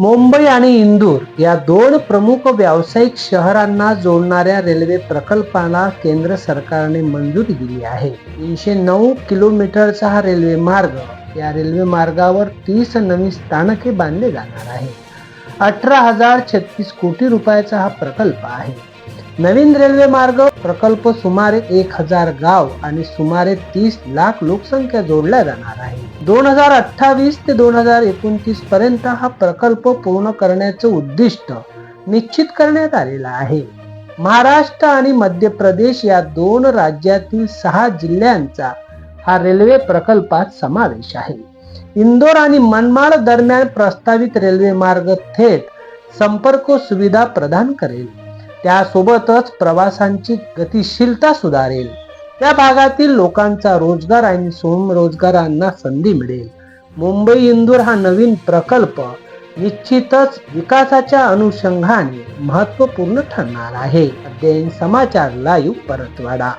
मुंबई आणि इंदूर या दोन प्रमुख व्यावसायिक शहरांना जोडणाऱ्या रेल्वे प्रकल्पाला केंद्र सरकारने मंजुरी दिली आहे. तीनशे नऊ किलोमीटरचा हा रेल्वे मार्ग या रेल्वे मार्गावर तीस नवीन स्थानके बांधले जाणार आहे अठरा हजार छत्तीस कोटी रुपयाचा हा प्रकल्प आहे. नवीन रेल्वे मार्ग प्रकल्प सुमारे एक हजार गाव आणि सुमारे तीस लाख लोकसंख्या जोडल्या जाणार आहे. दोन हजार अठ्ठावीस ते दोन हजार एकोणतीस पर्यंत हा प्रकल्प पूर्ण करण्याचं उद्दिष्ट निश्चित करण्यात आलेलं आहे. महाराष्ट्र आणि मध्य प्रदेश या दोन राज्यातील सहा जिल्ह्यांचा हा रेल्वे प्रकल्पात समावेश आहे. इंदोर आणि मनमाड दरम्यान प्रस्तावित रेल्वे मार्ग थेट संपर्क सुविधा प्रदान करेल. त्यासोबतच प्रवासांची गतिशीलता सुधारेल. त्या भागातील लोकांचा रोजगार आणि स्वयंरोजगारांना संधी मिळेल. मुंबई इंदूर हा नवीन प्रकल्प निश्चितच विकासाच्या अनुषंगाने महत्त्वपूर्ण ठरणार आहे. अध्ययन समाचार लाईव्ह परतवाडा.